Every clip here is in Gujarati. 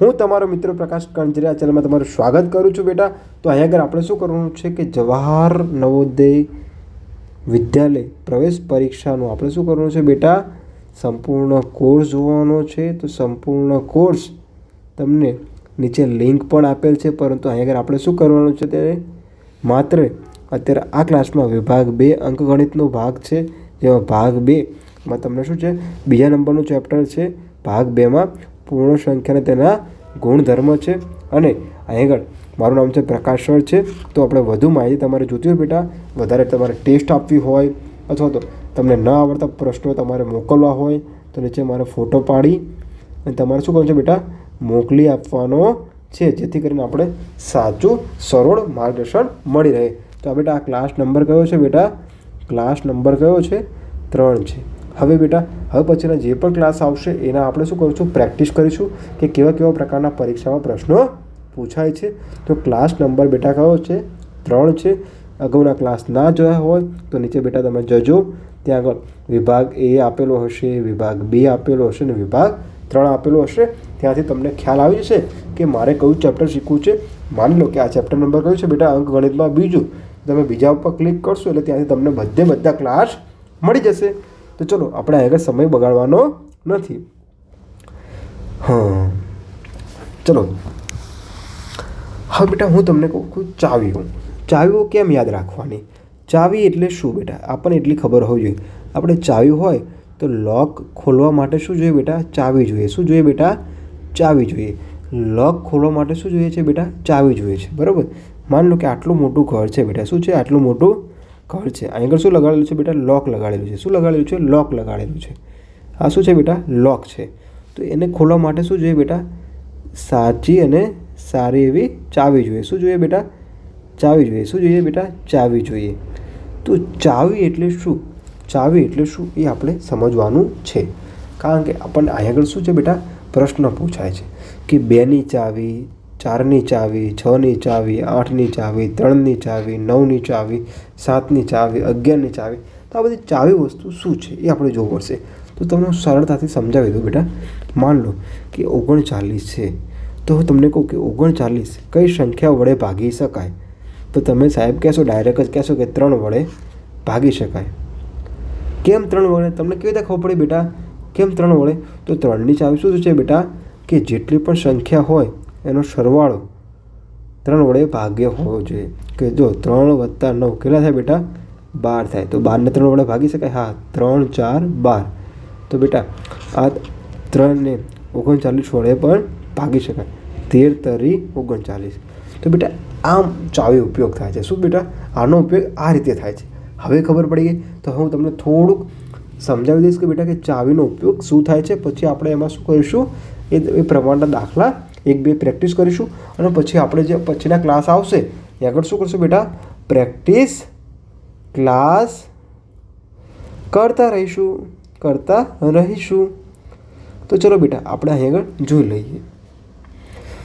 હું તમારો મિત્ર પ્રકાશ કણજરિયા ચેનલમાં તમારું સ્વાગત કરું છું બેટા. તો અહીંયા આગળ આપણે શું કરવાનું છે કે જવાહર નવોદય વિદ્યાલય પ્રવેશ પરીક્ષાનું આપણે શું કરવાનું છે બેટા? સંપૂર્ણ કોર્સ જોવાનો છે. તો સંપૂર્ણ કોર્સ તમને નીચે લિંક પણ આપેલ છે. પરંતુ અહીંયા આગળ આપણે શું કરવાનું છે તે માત્ર અત્યારે આ ક્લાસમાં વિભાગ બે અંકગણિતનો ભાગ છે. જેમાં ભાગ બેમાં તમને શું છે? બીજા નંબરનું ચેપ્ટર છે. ભાગ બેમાં પૂર્ણ સંખ્યાને તેના ગુણધર્મ છે. અને અહીં આગળ મારું નામ છે પ્રકાશ સર છે. તો આપણે વધુ માહિતી તમારે જોતી હોય બેટા, વધારે તમારે ટેસ્ટ આપવી હોય, અથવા તો તમને ન આવડતા પ્રશ્નો તમારે મોકલવા હોય, તો નીચે મારે ફોટો પાડી અને તમારે શું કહું છે બેટા, મોકલી આપવાનો છે, જેથી કરીને આપણે સાચું, સરળ માર્ગદર્શન મળી રહે. તો આ બેટા આ ક્લાસ નંબર કયો છે બેટા? ક્લાસ નંબર કયો છે? ત્રણ છે. હવે બેટા, હવે પછીના જે પણ ક્લાસ આવશે, એના આપણે શું કરીશું? પ્રેક્ટિસ કરીશું કે કેવા કેવા પ્રકારના પરીક્ષામાં પ્રશ્નો પૂછાય છે. તો ક્લાસ નંબર બેટા કયો છે? ત્રણ છે. અગાઉના ક્લાસ ના જોયા હોય, તો નીચે બેટા તમે જજો. ત્યાં આગળ વિભાગ એ આપેલો હશે, વિભાગ બી આપેલો હશે ને વિભાગ ત્રણ આપેલો હશે. ત્યાંથી તમને ખ્યાલ આવી જશે કે મારે કયું ચેપ્ટર શીખવું છે. માની લો કે આ ચેપ્ટર નંબર કયું છે? બેટા, અંક ગણિતમાં બીજું. તમે બીજા ઉપર ક્લિક કરશો એટલે ત્યાંથી તમને બધે બધા ક્લાસ મળી જશે. તો ચલો, આપણે આગળ સમય બગાડવાનો નથી. હા. ચલો. હવે બેટા, હું તમને કહું, ચાવીઓ. ચાવીઓ કેમ યાદ રાખવાની? ચાવી એટલે શું, બેટા? આપણને એટલી ખબર હોવી જોઈએ. આપણે ચાવી હોય તો લોક ખોલવા માટે શું જોઈએ, બેટા? ચાવી જોઈએ. શું જોઈએ, બેટા? ચાવી જોઈએ. લોક ખોલવા માટે શું જોઈએ છે, બેટા? ચાવી જોઈએ છે. બરાબર? માની લો કે આટલું મોટું ઘર છે, બેટા. શું છે? આટલું મોટું ઘર છે. અહીં આગળ શું લગાડેલું છે બેટા? લોક લગાડેલું છે. શું લગાડેલું છે? લોક લગાડેલું છે. આ શું છે બેટા? લોક છે. તો એને ખોલવા માટે શું જોઈએ બેટા? સાચી અને સારી એવી ચાવી જોઈએ. શું જોઈએ બેટા? ચાવી જોઈએ. શું જોઈએ બેટા? ચાવી જોઈએ. તો ચાવી એટલે શું? ચાવી એટલે શું? એ આપણે સમજવાનું છે. કારણ કે આપણને અહીં આગળ શું છે બેટા? પ્રશ્ન પૂછાય છે કે બેની ચાવી ચારની ચાવી, છની ચાવી, આઠની ચાવી, ત્રણની ચાવી, નવની ચાવી, સાતની ચાવી, અગિયારની ચાવી. તો આ બધી ચાવી વસ્તુ શું છે એ આપણે જોવું પડશે. તો તમને હું સરળતાથી સમજાવી દઉં બેટા. માન લો કે ઓગણચાલીસ છે. તો હું તમને કહું કે ઓગણચાલીસ કઈ સંખ્યા વડે ભાગી શકાય? તો તમે સાહેબ કહેશો, ડાયરેક્ટ જ કહેશો કે ત્રણ વડે ભાગી શકાય. કેમ ત્રણ વડે? તમને કેવી રીતે ખબર પડે બેટા? કેમ ત્રણ વડે? તો ત્રણની ચાવી શું છે બેટા? કે જેટલી પણ સંખ્યા હોય એનો સરવાળો ત્રણ વડે ભાગ્ય હોવો જોઈએ. કે જો ત્રણ વત્તા નવ કેટલા થાય બેટા? બાર થાય. તો બારને ત્રણ વડે ભાગી શકાય? હા, ત્રણ, ચાર, બાર. તો બેટા, આ ત્રણને ઓગણચાલીસ વડે પણ ભાગી શકાય. તેર તરી ઓગણચાલીસ. તો બેટા, આમ ચાવી ઉપયોગ થાય છે. શું બેટા? આનો ઉપયોગ આ રીતે થાય છે. હવે ખબર પડી ગઈ? તો હું તમને થોડુંક સમજાવી દઈશ કે બેટા, કે ચાવીનો ઉપયોગ શું થાય છે? પછી આપણે એમાં શું કરીશું? એ પ્રમાણના દાખલા એક, બે પ્રેક્ટિસ કરીશું અને પછી આપણે જે પછીના ક્લાસ આવશે, એ આગળ શું કરશું બેટા? પ્રેક્ટિસ ક્લાસ કરતા રહીશું કરતા રહીશું. તો ચલો બેટા, આપણે અહીં આગળ જોઈ લઈએ.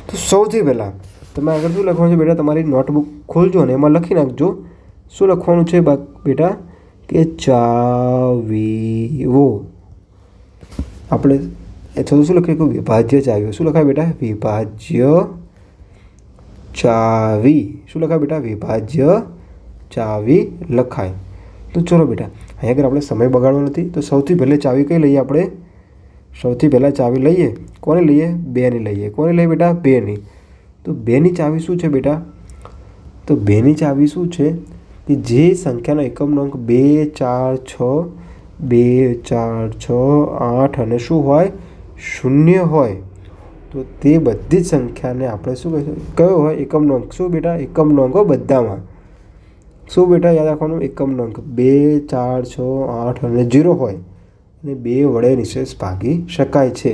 તો સૌથી પહેલાં તમે આગળ શું લખવાનું છે બેટા? તમારી નોટબુક ખોલજો અને એમાં લખી નાખજો. શું લખવાનું છે બેટા? કે ચાવીઓ આપણે થોડું શું લખ્યું? વિભાજ્ય ચાવીઓ શું લખાય બેટા? વિભાજ્ય ચાવી. શું લખાય બેટા? વિભાજ્ય ચાવી લખાય. તો ચલો બેટા, અહીંયા આગળ આપણે સમય બગાડવો નથી. તો સૌથી પહેલે ચાવી કઈ લઈએ આપણે? સૌથી પહેલાં ચાવી લઈએ. કોને લઈએ? બેની લઈએ. કોને લઈએ બેટા? બેની. તો બેની ચાવી શું છે બેટા? તો બેની ચાવી શું છે? કે જે સંખ્યાનો એકમનો અંક બે, ચાર, છ, બે, ચાર, છ, આઠ અને શું હોય? શૂન્ય હોય, તો તે બધી જ સંખ્યાને આપણે શું કહીશું? કયો હોય? એકમનો અંક શું બેટા? એકમનો અંક બધામાં. શું બેટા યાદ રાખવાનું? એકમનો અંક બે, ચાર, છ, આઠ અને જીરો હોય. અને બે વડે નિશેષ ભાગી શકાય છે.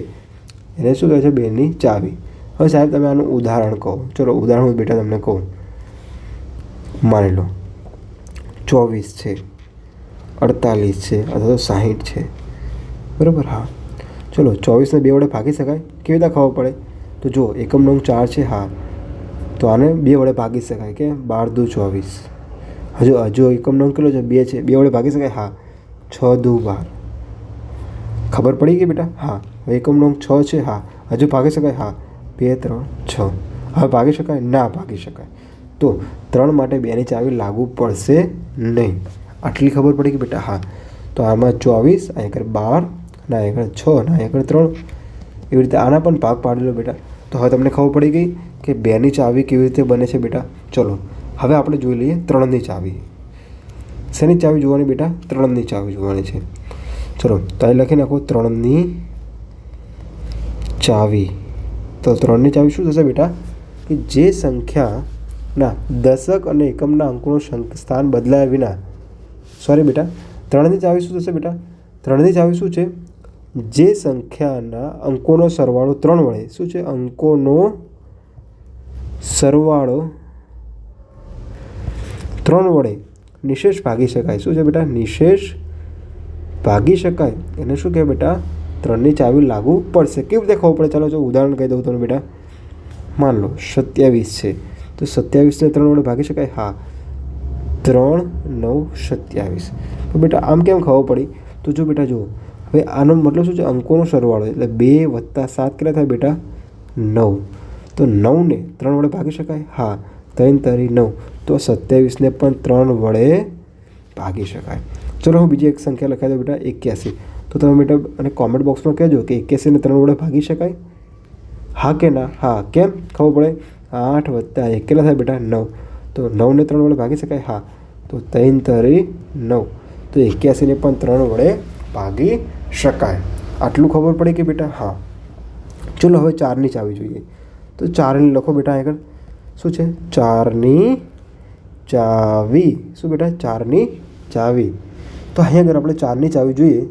એને શું કહે છે? બેની ચાવી. હવે સાહેબ, તમે આનું ઉદાહરણ કહો. ચલો, ઉદાહરણ હું બેટા તમને કહું. માની લો, ચોવીસ છે, અડતાલીસ છે, અથવા તો સાહીઠ છે. બરાબર? હા. ચલો ચોવીસને બે વડે ભાગી શકાય કેવી રીતે ખબર પડે તો જો એકમ નંગ ચાર છે હા તો આને બે વડે ભાગી શકાય કે બાર દુ ચોવીસ હજુ હજુ એકમ નંગ કેટલો છે બે છે બે વડે ભાગી શકાય હા છ દુ બાર ખબર પડી ગઈ બેટા હા હવે એકમ નંગ છ છે હા હજુ ભાગી શકાય હા બે ત્રણ છ હવે ભાગી શકાય ના ભાગી શકાય તો ત્રણ માટે બેની ચાવી લાગુ પડશે નહીં આટલી ખબર પડી કે બેટા હા તો આમાં ચોવીસ અહીંયા આગળ બાર ના એકડ છ, ના એકડ ત્રણ. એવી રીતે આના પણ ભાગ પાડેલો બેટા. તો હવે તમને ખબર પડી ગઈ કે બેની ચાવી કેવી રીતે બને છે બેટા? ચલો, હવે આપણે જોઈ લઈએ ત્રણની ચાવી. શેની ચાવી જોવાની બેટા? ત્રણની ચાવી જોવાની છે. ચલો તો અહીં લખી નાખો ત્રણની ચાવી. તો ત્રણની ચાવી શું થશે બેટા? કે જે સંખ્યાના દશક અને એકમના અંકોનું સ્થાન બદલાયા વિના. સોરી બેટા, ત્રણની ચાવી શું થશે બેટા? ત્રણની ચાવી શું છે? જે સંખ્યાના અંકોનો સરવાળો ત્રણ વડે. શું છે? અંકોનો સરવાળો ત્રણ વડે. નિશેષ ભાગી શકાય. શું છે બેટા? નિશેષ ભાગી શકાય. એને શું કહે બેટા? ત્રણની ચાવી લાગુ પડશે. કેવી રીતે ખબર પડે? ચાલો જો ઉદાહરણ કહી દઉં તમને બેટા. માન લો, સત્યાવીસ છે. તો સત્યાવીસને ત્રણ વડે ભાગી શકાય? હા. ત્રણ, નવ, સત્યાવીસ. તો બેટા, આમ કેમ ખબર પડી? તો જો બેટા જુઓ. હવે આનો મતલબ શું છે? અંકોનો સરવાળો એટલે બે વત્તા સાત કેટલા થાય બેટા? નવ. તો નવને ત્રણ વડે ભાગી શકાય? હા. ત્રણ તરી નવ. તો સત્યાવીસને પણ ત્રણ વડે ભાગી શકાય. ચલો હું બીજી એક સંખ્યા લખાઈ દઉં બેટા, એક્યાસી. તો તમે બેટા અને કોમેન્ટ બોક્સમાં કહેજો કે એક્યાસીને ત્રણ વડે ભાગી શકાય? હા કે ના? હા. કેમ? ખબર પડે? આઠ વત્તા એક. કેટલા થાય બેટા? નવ. તો નવને ત્રણ વડે ભાગી શકાય? હા. તો ત્રણ તરી નવ. તો એક્યાસીને પણ ત્રણ વડે ભાગી શકાય આટલું ખબર પડી કે બેટા હા ચલો હવે ચારની ચાવી જોઈએ તો ચારની લખો બેટા આગળ શું છે ચારની ચાવી શું બેટા ચારની ચાવી તો અહીંયા આગળ આપણે ચારની ચાવી જોઈએ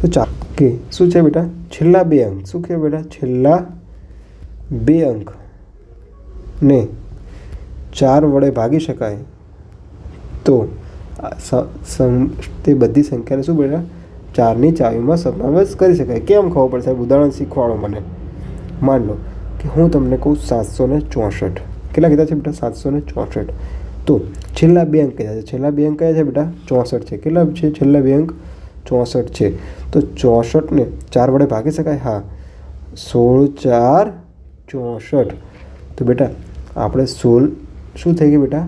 તો ચાર કે શું છે બેટા છેલ્લા બે અંક શું કે બેટા છેલ્લા બે અંક ને ચાર વડે ભાગી શકાય તો તે બધી સંખ્યાને શું બેટા ચારની ચાવીમાં સમાવેશ કરી શકાય. કેમ ખબર પડે સાહેબ? ઉદાહરણ શીખવાડો મને. માન લો કે હું તમને કહું સાતસો ને ચોસઠ. કેટલા કીધા છે બેટા? સાતસો ને ચોસઠ. તો છેલ્લા બે અંક કયા છે. છેલ્લા બે અંક કયા છે બેટા? ચોસઠ છે. કેટલા છે? છેલ્લા બે અંક ચોસઠ છે. તો ચોસઠને ચાર વડે ભાગી શકાય? હા. સોળ ચાર ચોસઠ. તો બેટા, આપણે સોળ શું થઈ ગયું બેટા?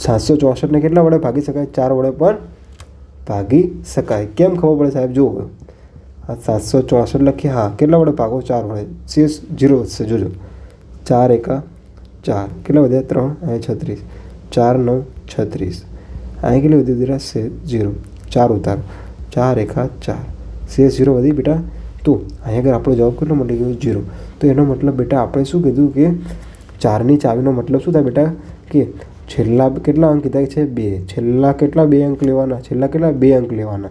સાતસો ચોસઠને કેટલા વડે ભાગી શકાય? ચાર વડે પણ ભાગી શકાય. કેમ ખબર પડે સાહેબ? જુઓ. આ સાતસો ચોસઠ લખીએ. હા, કેટલા વડે ભાગો? ચાર વડે. શેષ જીરો વધશે. જોજો. ચાર એકા ચાર. કેટલા વધ્યા? ત્રણ. અહીં છત્રીસ. ચાર, નવ, છત્રીસ. અહીં કેટલી વધી દીધા? સે જીરો. ચાર ઉતારો. ચાર એકા ચાર. શેષ જીરો વધી બેટા તો. અહીંયા આગળ આપણો જવાબ કેટલો મળી ગયો? જીરો. તો એનો મતલબ બેટા આપણે શું કીધું કે ચારની ચાવીનો મતલબ શું થાય બેટા? કે છેલ્લા કેટલા અંક કીધા છે? બે. છેલ્લા કેટલા બે અંક લેવાના? છેલ્લા કેટલા બે અંક લેવાના?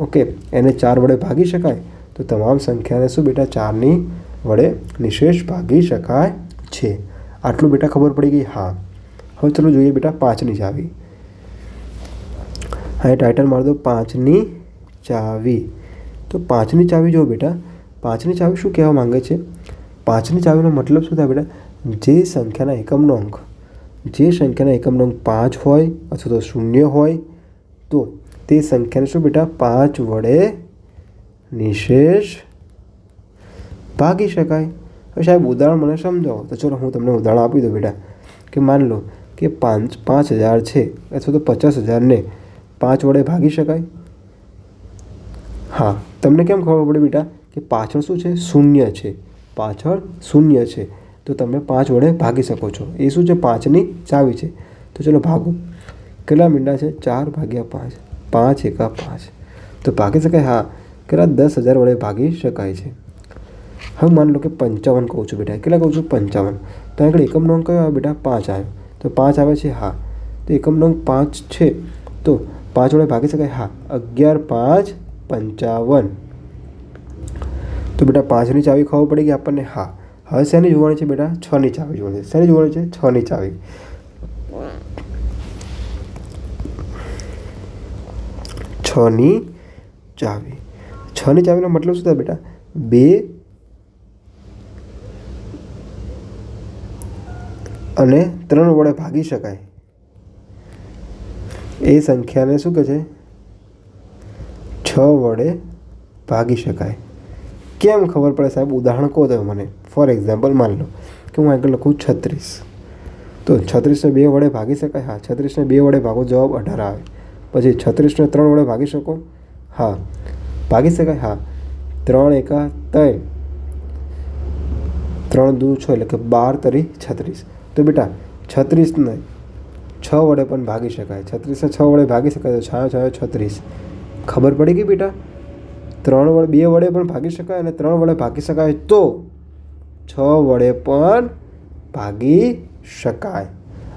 ઓકે, એને ચાર વડે ભાગી શકાય? તો તમામ સંખ્યાને શું બેટા? ચારની વડે નિશેષ ભાગી શકાય છે. આટલું બેટા ખબર પડી ગઈ? હા. હવે ચલો જોઈએ બેટા પાંચની ચાવી. હા, એ ટાઇટલ મારી દો. પાંચની ચાવી. તો પાંચની ચાવી જો બેટા. પાંચની ચાવી શું કહેવા માંગે છે? પાંચની ચાવીનો મતલબ શું થાય બેટા? જે સંખ્યાના એકમનો અંક. જે સંખ્યાના એકમનો અંક પાંચ હોય અથવા તો શૂન્ય હોય, તો તે સંખ્યાને શું બેટા? પાંચ વડે નિશેષ ભાગી શકાય. હવે સાહેબ, ઉદાહરણ મને સમજાવો. તો ચલો, હું તમને ઉદાહરણ આપી દઉં બેટા. કે માન લો કે પાંચ પાંચ હજાર છે અથવા તો પચાસ હજારને પાંચ વડે ભાગી શકાય. હા, તમને કેમ ખબર પડે બેટા? કે પાછળ શું છે? શૂન્ય છે. પાછળ શૂન્ય છે. તો તમે પાંચ વડે ભાગી શકો છો. એ શું છે? પાંચની ચાવી છે. તો ચલો ભાગો. કેટલા મીંડા છે? ચાર ભાગ્યા પાંચ. પાંચ એકા પાંચ. તો ભાગી શકાય? હા. કેટલા? દસ હજાર વડે ભાગી શકાય છે. હવે માન લો કે પંચાવન કહું છું બેટા. કેટલા કહું છું? પંચાવન. તો આગળ એકમનો અંક કયો આવે બેટા? પાંચ આવ્યો. તો પાંચ આવે છે? હા. તો એકમનો અંક પાંચ છે. તો પાંચ વડે ભાગી શકાય? હા. અગિયાર પાંચ પંચાવન. તો બેટા પાંચની ચાવી ખબર પડી ગઈ આપણને? હા. હવે શેની જોવાની છે બેટા? છની ચાવી જોવાની છે. શેની જોવાની છે? છની ચાવી. છની ચાવી. છની ચાવીનો મતલબ શું થાય બેટા? બે અને ત્રણ વડે ભાગી શકાય. એ સંખ્યાને શું કહે છે? છ વડે ભાગી શકાય. કેમ ખબર પડે સાહેબ? ઉદાહરણ કહો તમે મને. ફોર એક્ઝામ્પલ માની લો કે હું આગળ લખું છત્રીસ. તો છત્રીસને બે વડે ભાગી શકાય? હા, છત્રીસને બે વડે ભાગો, જવાબ અઢાર આવે. પછી છત્રીસને ત્રણ વડે ભાગી શકો? હા. ભાગી શકાય? હા. ત્રણ એકા ત્રણ. ત્રણ દુ છ એટલે કે બાર તરી છત્રીસ. તો બેટા, છત્રીસને છ વડે પણ ભાગી શકાય. છત્રીસને છ વડે ભાગી શકાય તો છાયો છાયો છત્રીસ. ખબર પડી ગઈ બેટા? ત્રણ વડે બે વડે પણ ભાગી શકાય અને ત્રણ વડે ભાગી શકાય તો છ વડે પણ ભાગી શકાય.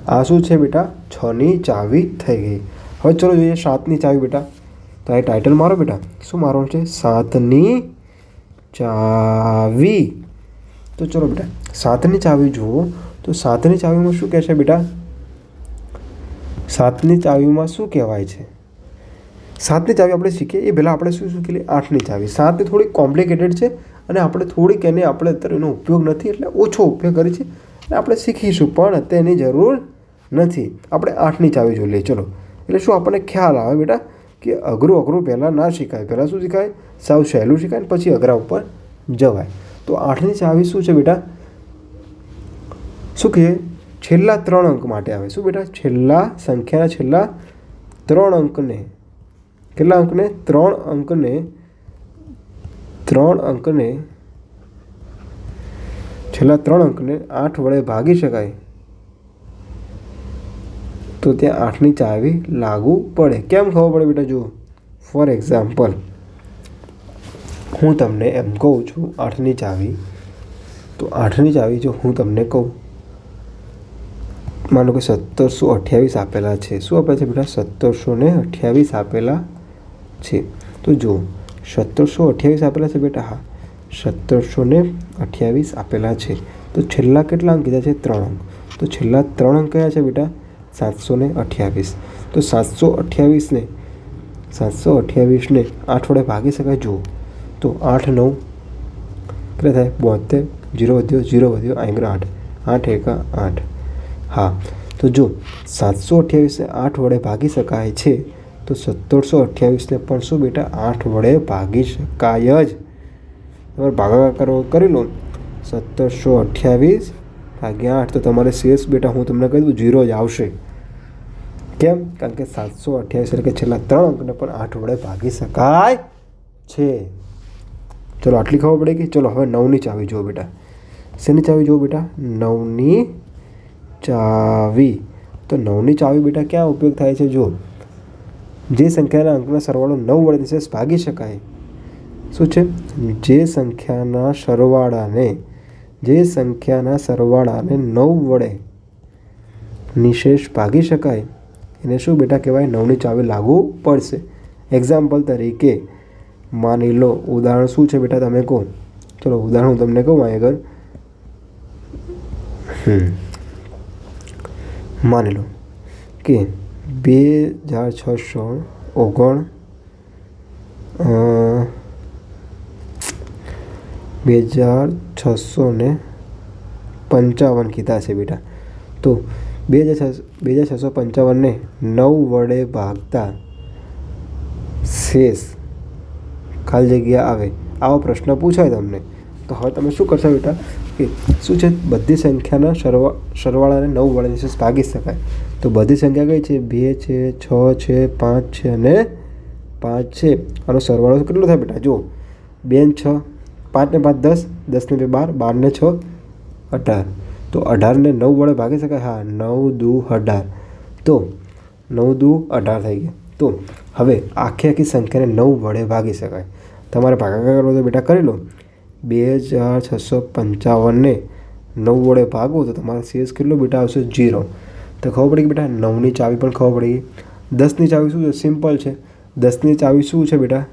આ શું છે બેટા? છની ચાવી થઈ ગઈ. હવે ચલો જોઈએ સાતની ચાવી બેટા. તો આ ટાઇટલ મારો બેટા. શું મારવાનું છે? સાતની ચાવી. તો ચલો બેટા, સાતની ચાવી જુઓ. તો સાતની ચાવીમાં શું કહે છે બેટા? સાતની ચાવીમાં શું કહેવાય છે? સાતની ચાવી આપણે શીખીએ. એ પહેલાં આપણે શું શીખી લઈએ આઠની ચાવી. સાત થોડી કોમ્પ્લિકેટેડ છે. અને આપણે થોડીક એને આપણે અત્યારે એનો ઉપયોગ નથી એટલે ઓછો ઉપયોગ કરીએ છીએ. અને આપણે શીખીશું, પણ અત્યારે એની જરૂર નથી. આપણે આઠની ચાવી જોઈ લઈએ. ચલો. એટલે શું આપણને ખ્યાલ આવે બેટા? કે અઘરું અઘરું પહેલાં ના શીખાય. પહેલાં શું શીખાય? સાવ સહેલું શીખાય ને પછી અઘરા ઉપર જવાય. તો આઠની ચાવી શું છે બેટા? શું કહે છેલ્લા ત્રણ અંક માટે આવે. શું બેટા? છેલ્લા સંખ્યાના છેલ્લા ત્રણ અંકને. કેટલા અંકને? ત્રણ અંકને ત્રણ અંકને છેલ્લા ત્રણ અંકને આઠ વડે ભાગી શકાય. તો ત્યાં આઠની ચાવી લાગુ પડે. કેમ ખબર પડે બેટા? જુઓ. ફોર એક્ઝામ્પલ હું તમને એમ કહું છું, આઠની ચાવી. તો આઠની ચાવી જો હું તમને કહું, માનો કે સત્તરસો અઠ્યાવીસ આપેલા છે. શું આપે છે બેટા? સત્તરસો ને અઠ્યાવીસ આપેલા છે. તો જુઓ. સત્તરસો અઠ્યાવીસ આપેલા છે બેટા, હા. સત્તરસો ને અઠ્યાવીસ આપેલા છે. તો છેલ્લા કેટલા અંક કીધા છે? ત્રણ અંક. તો છેલ્લા ત્રણ અંક કયા છે બેટા? સાતસો ને અઠ્યાવીસ. તો સાતસો અઠ્યાવીસને સાતસો અઠ્યાવીસને આઠ વડે ભાગી શકાય? જુઓ. તો આઠ, નવ, કેટલા થાય? બોતેર જીરો વધ્યો જીરો વધ્યો આગળ આઠ. આઠ, એકા, આઠ. હા. તો જો સાતસો અઠ્યાવીસને આઠ વડે ભાગી શકાય છે તો સત્તરસો અઠ્યાવીસને પણ શું બેટા, આઠ વડે ભાગી શકાય જ. તમારે ભાગાકાર કરો કરી લો. સત્તરસો અઠ્યાવીસ ભાગ્યા આઠ તો તમારે શેષ બેટા, હું તમને કહી દઉં, જીરો જ આવશે. કેમ? કારણ કે સાતસો અઠ્યાવીસ એટલે કે છેલ્લા ત્રણ અંકને પણ આઠ વડે ભાગી શકાય છે. ચલો, આટલી ખબર પડે કે ચલો, હવે નવની ચાવી જુઓ બેટા. શેની ચાવી જુઓ બેટા? નવની ચાવી. તો નવની ચાવી બેટા ક્યાં ઉપયોગ થાય છે? જો જે સંખ્યાના અંકના સરવાળો નવ વડે નિશેષ ભાગી શકાય. શું છે? જે સંખ્યાના સરવાળાને, જે સંખ્યાના સરવાળાને નવ વડે નિશેષ ભાગી શકાય, એને શું બેટા કહેવાય? નવની ચાવી લાગુ પડશે. એક્ઝામ્પલ તરીકે, માની લો, ઉદાહરણ શું છે બેટા તમે કહો? ચલો, ઉદાહરણ હું તમને કહું આગળ. માની લો કે બે હજાર છસો ઓગણ બે હજાર છસો ને પંચાવન કીધા છે બેટા. તો બે હજાર બે હજાર છસો પંચાવનને નવ વડે ભાગતા શેષ ખાલી જગ્યા આવે. આવો પ્રશ્ન પૂછાય તમને. તો હવે તમે શું કરશો બેટા? કે શું છે? બધી સંખ્યાના સરવા, સરવાળાને નવ વડે નિશેષ ભાગી શકાય. તો બધી સંખ્યા કઈ છે? બે છે, છ છે, પાંચ છે અને પાંચ છે. આનો સરવાળો કેટલો થાય બેટા? જુઓ. બે ને છ પાંચને પાંચ દસ દસને બે બાર બારને છ, અઢાર. તો અઢારને નવ વડે ભાગી શકાય? હા, નવ દુ અઢાર. તો નવ દુ અઢાર થઈ ગયા તો હવે આખી આખી સંખ્યાને નવ વડે ભાગી શકાય. તમારે ભાગાકાર કરવો તો બેટા કરી લો. બે હજાર છસો પંચાવનને નવ વડે ભાગો તો તમારો શેષ કેટલો બેટા આવશે? જીરો તો ખબર પડી કે બેટા નવની ચાવી પણ ખબર પડી. દસની ચાવી શું છે? સિમ્પલ છે. દસની ચાવી શું છે બેટા?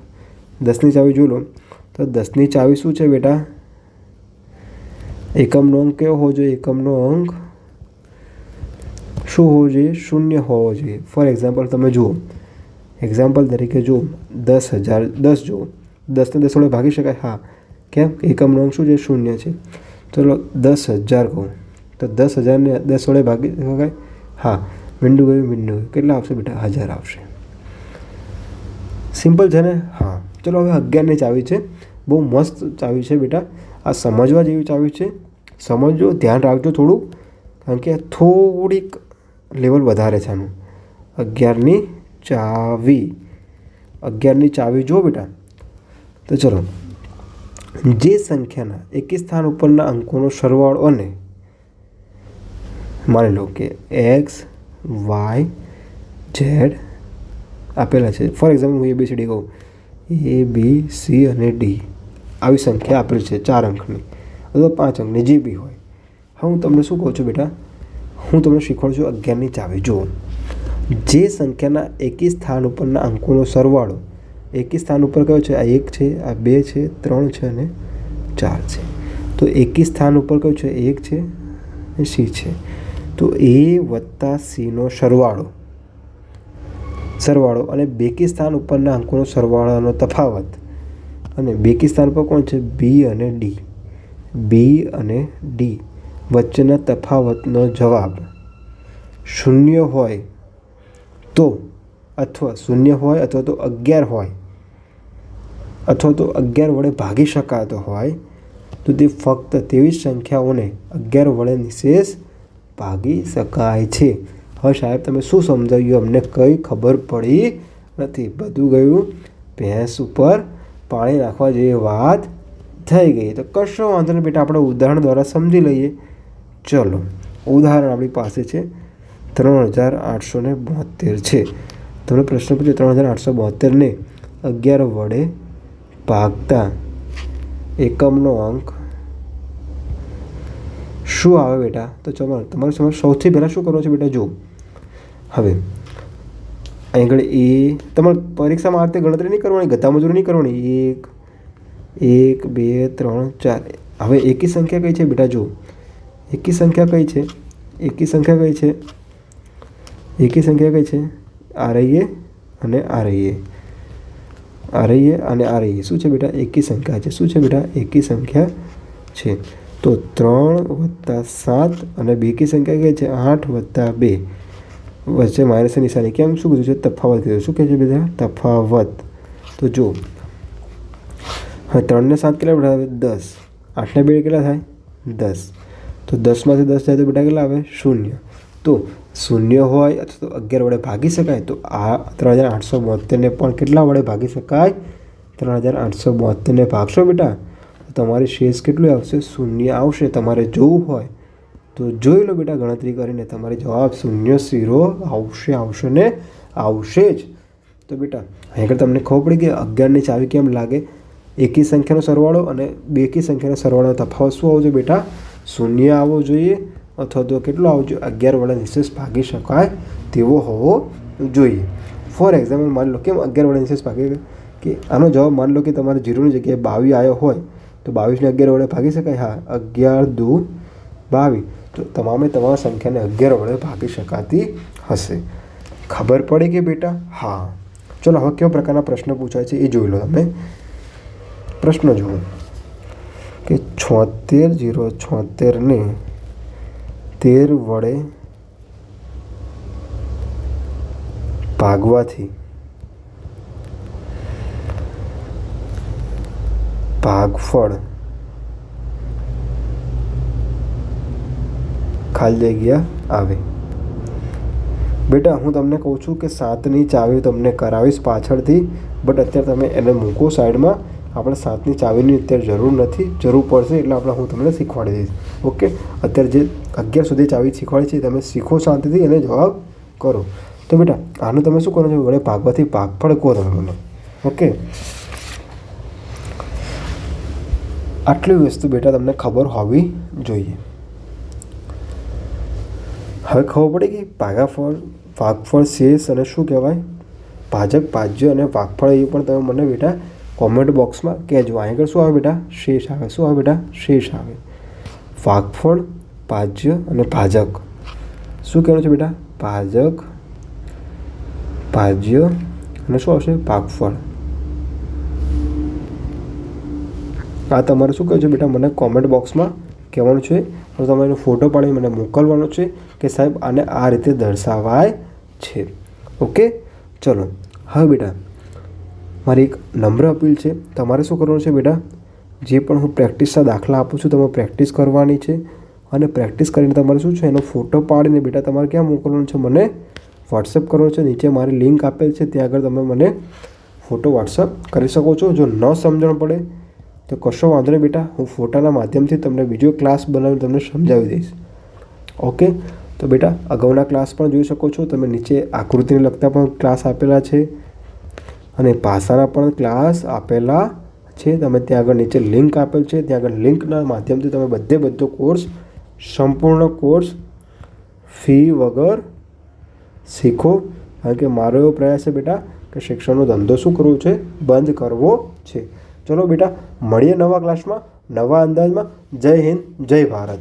દસની ચાવી જોઈ લો. તો દસની ચાવી શું છે બેટા? એકમનો અંક કેવો હોવો જોઈએ? એકમનો અંક શું હોવો જોઈએ? શૂન્ય હોવો જોઈએ. ફોર એક્ઝામ્પલ તમે જુઓ. એક્ઝામ્પલ તરીકે જુઓ. દસ હજાર દસ જુઓ. દસને દસ વડે ભાગી શકાય? હા. કેમ? એકમનો અંક શું છે? શૂન્ય છે. ચલો, દસ હજાર કહું. તો દસ હજારને દસ વડે ભાગી શકાય? હા. વિન્ડો ગયું ગયું. કેટલા આવશે બેટા? હજાર આવશે. સિમ્પલ છે ને? હા. ચલો, હવે અગિયારની ચાવી છે. બહુ મસ્ત ચાવી છે બેટા. આ સમજવા જેવી ચાવી છે. સમજજો, ધ્યાન રાખજો થોડું. કારણ કે થોડીક લેવલ વધારે છે આનું. અગિયારની ચાવી. અગિયારની ચાવી જુઓ બેટા. તો ચલો જે સંખ્યાના એકી સ્થાન ઉપરના અંકોનો સરવાળો અને માની લો કે એક્સ, વાય, ઝેડ આપેલા છે. ફોર એક્ઝામ્પલ હું એ બી સી ડી કહું. એ, બી, સી અને ડી આવી સંખ્યા આપેલી છે ચાર અંકની. અથવા પાંચ અંકની જે બી હોય. હા, હું તમને શું કહું છું બેટા? હું તમને શીખવાડું છું અગિયારની ચાવી. જુઓ. જે સંખ્યાના એકી સ્થાન ઉપરના અંકોનો સરવાળો એકી સ્થાન ઉપર કયો છે? આ એક છે, આ બે છે, ત્રણ છે અને ચાર છે. તો એકી સ્થાન ઉપર કયું છે? એક છે અને સી છે. તો એ વત્તા સીનો સરવાળો. સરવાળો અને બેકી સ્થાન ઉપરના અંકોનો સરવાળાનો તફાવત. અને બેકી સ્થાન પર કોણ છે? બી અને ડી. બી અને ડી વચ્ચેના તફાવતનો જવાબ શૂન્ય હોય તો અથવા શૂન્ય હોય અથવા તો અગિયાર હોય અથવા તો અગિયાર વડે ભાગી શકાતો હોય, તો તે ફક્ત તેવી સંખ્યાઓને અગિયાર વડે નિશેષ ભાગી શકાય છે. હવે સાહેબ, તમે શું સમજાવ્યું? અમને કંઈ ખબર પડી નથી. બધું ગયું ભેંસ ઉપર. પાણી નાખવા જેવી વાત થઈ ગઈ. તો કશો વાંધો નહીં બેટા, આપણે ઉદાહરણ દ્વારા સમજી લઈએ. ચલો, ઉદાહરણ આપણી પાસે છે. ત્રણ હજાર આઠસો બોતેર છે. તમને પ્રશ્ન પૂછ્યો ત્રણ હજાર આઠસો બોતેરને અગિયાર વડે ભાગતા એકમનો અંક શું આવે બેટા? તો ચલો, તમારે સમજ સૌથી પહેલાં શું કરવાનું છે બેટા? જો હવે અહીં આગળ એ, તમારે પરીક્ષામાં આ રીતે ગણતરી નહીં કરવાની ગતા મજૂરી નહીં કરવાની. એક એક, બે, ત્રણ, ચાર. હવે એકી સંખ્યા કઈ છે બેટા? જો એકી સંખ્યા કઈ છે? એકી સંખ્યા કઈ છે? એકી સંખ્યા કઈ છે? આ રહીએ અને આ રહીએ આ રહીએ અને આ રહીએ શું છે બેટા? એકી સંખ્યા છે. શું છે બેટા? એકી સંખ્યા છે. તો ત્રણ વત્તા સાત અને બેકી સંખ્યા કઈ છે? આઠ વત્તા બે. વચ્ચે માઇનસની નિશાની. કેમ? શું કીધું છે? તફાવત કીધું. શું કહે છે બધા તફાવત. તો જો હવે ત્રણને સાત કેટલા બેટા આવે? દસ. આઠને બે કેટલા થાય? દસ. તો દસમાંથી દસ થાય તો બેટા કેટલા આવે? શૂન્ય. તો શૂન્ય હોય અથવા તો અગિયાર વડે ભાગી શકાય, તો આ ત્રણ હજાર આઠસો બોતેરને પણ કેટલા વડે ભાગી શકાય? ત્રણ હજાર આઠસો બોતેરને ભાગશો બેટા. તો તમારી શેષ કેટલું આવશે? શૂન્ય આવશે. તમારે જોવું હોય તો જોઈ લો બેટા ગણતરી કરીને. તમારી જવાબ શૂન્ય શીરો આવશે આવશે ને આવશે જ. તો બેટા, આગળ તમને ખબર પડી કે અગિયારની ચાવી કેમ લાગે? એકી સંખ્યાનો સરવાળો અને બેકી સંખ્યાનો સરવાળો તફાવત શું આવવો જોઈએ બેટા? શૂન્ય આવવો જોઈએ. અથવા તો કેટલો આવવો જોઈએ અગિયાર વડે નિશેષ ભાગી શકાય તેવો હોવો જોઈએ. ફોર એક્ઝામ્પલ માની લો કેમ અગિયાર વડે નિશેષ ભાગી કે આનો જવાબ માની લો કે તમારે જીરોની જગ્યાએ બાવીસ આવ્યો હોય, તો બાવીસને અગિયાર વડે ભાગી શકાય? હા, અગિયાર દુ બાવીસ તો તમામે તમામ સંખ્યાને અગિયાર વડે ભાગી શકાતી હશે. ખબર પડી કે બેટા? હા. ચલો, હવે કેવા પ્રકારના પ્રશ્ન પૂછાય છે એ જોઈ લો તમે. પ્રશ્ન જુઓ. કે છોતેર જીરો છોતેરને તેર વડે ભાગવાથી ભાગફળ ખાલી જગ્યા આવે. બેટા, હું તમને કહું છું કે સાતની ચાવી તમને કરાવીશ પાછળથી બટ અત્યારે તમે એને મૂકો સાઈડમાં આપણે સાતની ચાવીની અત્યારે જરૂર નથી, જરૂર પડશે એટલે આપણે હું તમને શીખવાડી દઈશ. ઓકે અત્યારે જે અગિયાર સુધી ચાવી શીખવાડી છે તમે શીખો શાંતિથી અને જવાબ કરો. તો બેટા, આનું તમે શું કરો છો? વડે ભાગવાથી ભાગફળ કહો તમે મને. ઓકે આટલી વસ્તુ બેટા તમને ખબર હોવી જોઈએ. હવે ખબર પડી કે ભાગાફળ ભાગફળ શેષ અને શું કહેવાય? ભાજક ભાજ્ય અને ભાગફળ એ પણ તમે મને બેટા કોમેન્ટ બોક્સમાં કહેજો, અહીં આગળ શું આવે બેટા? શેષ આવે. શું આવે બેટા? શેષ આવે. ભાગફળ પાજ્ય અને ભાજક શું કહેવાનું છે બેટા? ભાજક ભાજ્ય અને શું આવશે? ભાગફળ આ તમારે શું કહ્યું છે બેટા? મને કોમેન્ટ બોક્સમાં કહેવાનું છે. તો તમે એનો ફોટો પાડી મને મોકલવાનો છે કે સાહેબ આને આ રીતે દર્શાવાય છે. ઓકે? ચલો. હવે બેટા મારી એક નમ્ર અપીલ છે. તમારે શું કરવાનું છે બેટા? જે પણ હું પ્રેક્ટિસના દાખલા આપું છું, તમે પ્રેક્ટિસ કરવાની છે અને પ્રેક્ટિસ કરીને તમારે શું છે, એનો ફોટો પાડીને બેટા તમારે ક્યાં મોકલવાનો છે, મને વોટ્સઅપ કરવાનો છે. નીચે મારી લિંક આપેલ છે, ત્યાં આગળ તમે મને ફોટો વોટ્સઅપ કરી શકો છો. જો ન સમજણ પડે, તો કશો વાંધો નહીં બેટા. હું ફોટાના માધ્યમથી તમને બીજો ક્લાસ બનાવીને તમને સમજાવી દઈશ. ઓકે તો બેટા, અગાઉના ક્લાસ પણ જોઈ શકો છો. તમે નીચે આકૃતિને લગતા પણ ક્લાસ આપેલા છે. અને ભાષાના પણ ક્લાસ આપેલા છે. તમે ત્યાં આગળ નીચે લિંક આપેલ છે. ત્યાં આગળ લિંકના માધ્યમથી તમે બધે બધો કોર્સ સંપૂર્ણ કોર્સ ફી વગર શીખો. કારણ કે મારો એવો પ્રયાસ છે બેટા કે શિક્ષણનો ધંધો શું કરવો છે? બંધ કરવો છે. ચલો બેટા, મળીએ નવા ક્લાસમાં નવા અંદાજમાં. જય હિન્દ, જય ભારત.